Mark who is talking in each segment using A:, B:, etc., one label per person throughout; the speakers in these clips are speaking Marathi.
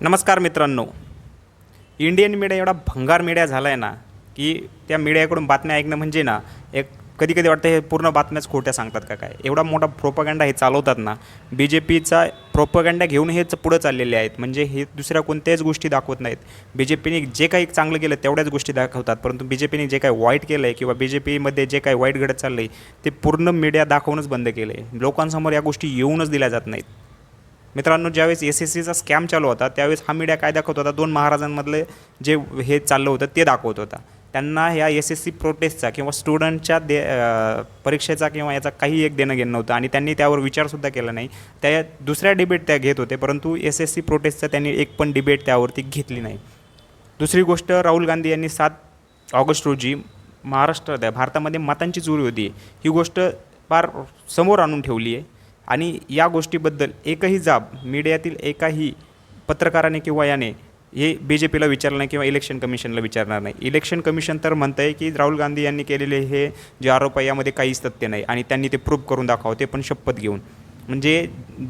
A: नमस्कार मित्रांनो. इंडियन मीडिया एवढा भंगार मीडिया झाला आहे ना की त्या मीडियाकडून बातम्या ऐकणं म्हणजे ना एक कधी कधी वाटतं हे पूर्ण बातम्याच खोट्या सांगतात का काय? एवढा मोठा प्रोपगंडा हे चालवतात ना बी जे पीचा प्रोपगंडा घेऊन हेच पुढं चाललेले आहेत. म्हणजे हे दुसऱ्या कोणत्याच गोष्टी दाखवत नाहीत. बी जे पीने जे काही चांगलं केलं तेवढ्याच गोष्टी दाखवतात. परंतु बी जे पीने जे काही वाईट केलं आहे किंवा बी जे पीमध्ये जे काही वाईट घडत चाललं आहे ते पूर्ण मीडिया दाखवूनच बंद केलं आहे लोकांसमोर या गोष्टी येऊनच दिल्या जात नाहीत. मित्रांनो ज्यावेळेस एस एस सीचा स्कॅम चालू होता त्यावेळेस हा मीडिया काय दाखवत होता? दोन महाराजांमधले जे हे चाललं होतं ते दाखवत होता. त्यांना ह्या एस एस सी प्रोटेस्टचा किंवा स्टुडंटच्या दे परीक्षेचा किंवा याचा काही एक देणं घेणं नव्हतं आणि त्यांनी त्यावर विचारसुद्धा केला नाही. त्या दुसऱ्या डिबेट त्या घेत होते परंतु एस एस सी प्रोटेस्टचा त्यांनी एक पण डिबेट त्यावरती घेतली नाही. दुसरी गोष्ट राहुल गांधी यांनी सात ऑगस्ट रोजी महाराष्ट्रात भारतामध्ये मतांची चोरी होती. ही गोष्ट फार समोर आणून ठेवली आहे. आणि या गोष्टीबद्दल एकही जाब मीडियातील एकाही पत्रकाराने किंवा याने हे बी जे पीला विचारलं नाही किंवा इलेक्शन कमिशनला विचारणार नाही. इलेक्शन कमिशन तर म्हणतं आहे की राहुल गांधी यांनी केलेले हे जे आरोप आहे यामध्ये काहीच तथ्य नाही आणि त्यांनी ते प्रूव्ह करून दाखवावं ते पण शपथ घेऊन. म्हणजे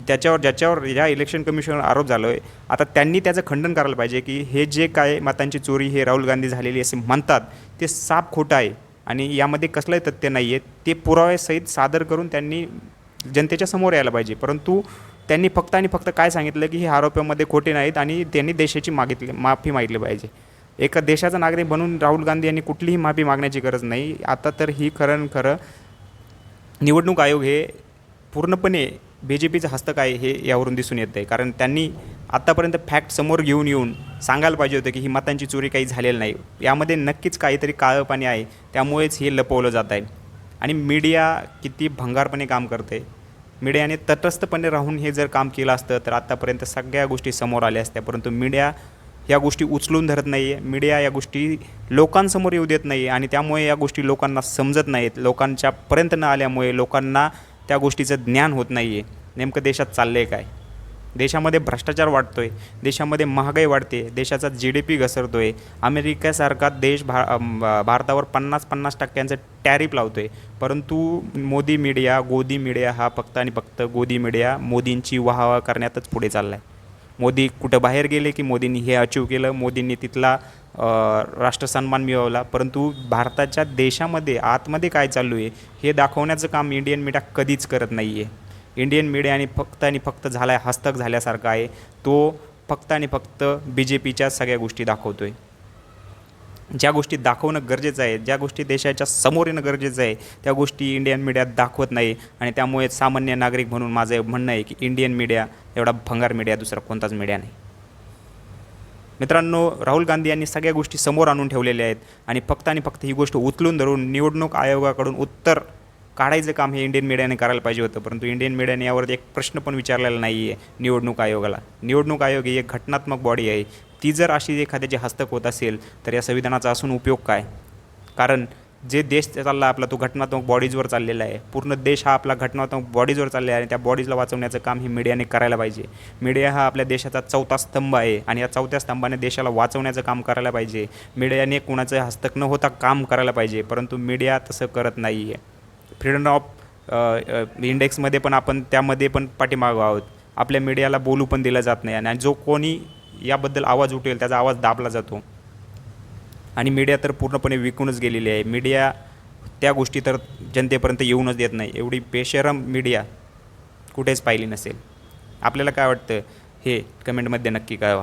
A: त्याच्यावर ज्याच्यावर या इलेक्शन कमिशनवर आरोप झालो आहे आता त्यांनी त्याचं खंडन करायला पाहिजे की हे जे काय मतांची चोरी हे राहुल गांधी झालेली असे म्हणतात ते साप खोटं आहे आणि यामध्ये कसलंही तथ्य नाही आहे ते पुराव्यासहित सादर करून त्यांनी जनतेच्या समोर यायला पाहिजे. परंतु त्यांनी फक्त आणि फक्त काय सांगितलं की हे आरोपामध्ये खोटे नाहीत आणि त्यांनी देशाची मागितली माफी मागितली पाहिजे. एका देशाचा नागरिक बनून राहुल गांधी यांनी कुठलीही माफी मागण्याची गरज नाही. आता तर ही खरं न खरं निवडणूक आयोग हे पूर्णपणे बी जे पीचं हस्तक आहे हे यावरून दिसून येतं आहे कारण त्यांनी आत्तापर्यंत फॅक्ट समोर घेऊन येऊन सांगायला पाहिजे होतं की ही मतांची चोरी काही झालेली नाही. यामध्ये नक्कीच काहीतरी काळं पाणी आहे. त्यामुळेच हे लपवलं जात आहे. आणि मीडिया किती भंगारपणे काम करते. मीडियाने तटस्थपणे राहून हे जर काम केलं असतं तर आत्तापर्यंत सगळ्या गोष्टी समोर आल्या असत्या. परंतु मीडिया या गोष्टी उचलून धरत नाही आहे मीडिया या गोष्टी लोकांसमोर येऊ देत नाही आणि त्यामुळे या गोष्टी लोकांना समजत नाहीत. लोकांच्यापर्यंत न आल्यामुळे लोकांना त्या गोष्टीचं ज्ञान होत नाही आहे नेमकं देशात चाललं आहे काय? देशामध्ये भ्रष्टाचार वाढतो आहे देशामध्ये महागाई वाढते देशाचा जी डी पी घसरतो आहे अमेरिकेसारखा देश भा भारतावर पन्नास पन्नास टक्क्यांचं टॅरिफ लावतो आहे परंतु मोदी मीडिया गोदी मीडिया हा फक्त आणि फक्त गोदी मीडिया मोदींची वाहवा करण्यातच पुढे चालला आहे मोदी कुठं बाहेर गेले की मोदींनी हे अचीव केलं मोदींनी तिथला राष्ट्रसन्मान मिळवला. परंतु भारताच्या देशामध्ये आतमध्ये काय चालू आहे हे दाखवण्याचं काम इंडियन मीडिया कधीच करत नाही आहे इंडियन मीडियाने फक्त आणि फक्त झाला आहे हस्तक झाल्यासारखा आहे. तो फक्त आणि फक्त बी जे पीच्या सगळ्या गोष्टी दाखवतो आहे ज्या गोष्टी दाखवणं गरजेचं आहे ज्या गोष्टी देशाच्या समोर येणं गरजेचं आहे त्या गोष्टी इंडियन मीडियात दाखवत नाही. आणि त्यामुळे सामान्य नागरिक म्हणून माझं म्हणणं आहे की इंडियन मीडिया एवढा भंगार मीडिया दुसरा कोणताच मीडिया नाही. मित्रांनो राहुल गांधी यांनी सगळ्या गोष्टी समोर आणून ठेवलेल्या आहेत. आणि फक्त आणि फक्त ही गोष्ट उचलून धरून निवडणूक आयोगाकडून उत्तर काढायचं काम हे इंडियन मीडियाने करायला पाहिजे होतं परंतु इंडियन मीडियाने यावर एक प्रश्न पण विचारलेला नाही आहे निवडणूक आयोगाला. निवडणूक आयोग ही एक घटनात्मक बॉडी आहे. ती जर अशी एखाद्याची हस्तक होत असेल तर या संविधानाचा असून उपयोग काय? कारण जे देश चालला आपला तो घटनात्मक बॉडीजवर चाललेला आहे. पूर्ण देश हा आपला घटनात्मक बॉडीजवर चाललेला आहे आणि त्या बॉडीजला वाचवण्याचं काम हे मीडियाने करायला पाहिजे. मीडिया हा आपल्या देशाचा चौथा स्तंभ आहे आणि या चौथ्या स्तंभाने देशाला वाचवण्याचं काम करायला पाहिजे. मीडियाने कुणाचं हस्तक न होता काम करायला पाहिजे परंतु मीडिया तसं करत नाही आहे फ्रीडम ऑफ इंडेक्समध्ये पण आपण त्यामध्ये पण पाठीमागं आहोत. आपल्या मीडियाला बोलू पण दिलं जात नाही आणि जो कोणी याबद्दल आवाज उठेल त्याचा आवाज दाबला जातो. आणि मीडिया तर पूर्णपणे विकूनच गेलेली आहे. मीडिया त्या गोष्टी तर जनतेपर्यंत येऊनच देत नाही. एवढी बेशरम मीडिया कुठेच पाहिली नसेल. आपल्याला काय वाटतं? हे कमेंटमध्ये नक्की कळवा.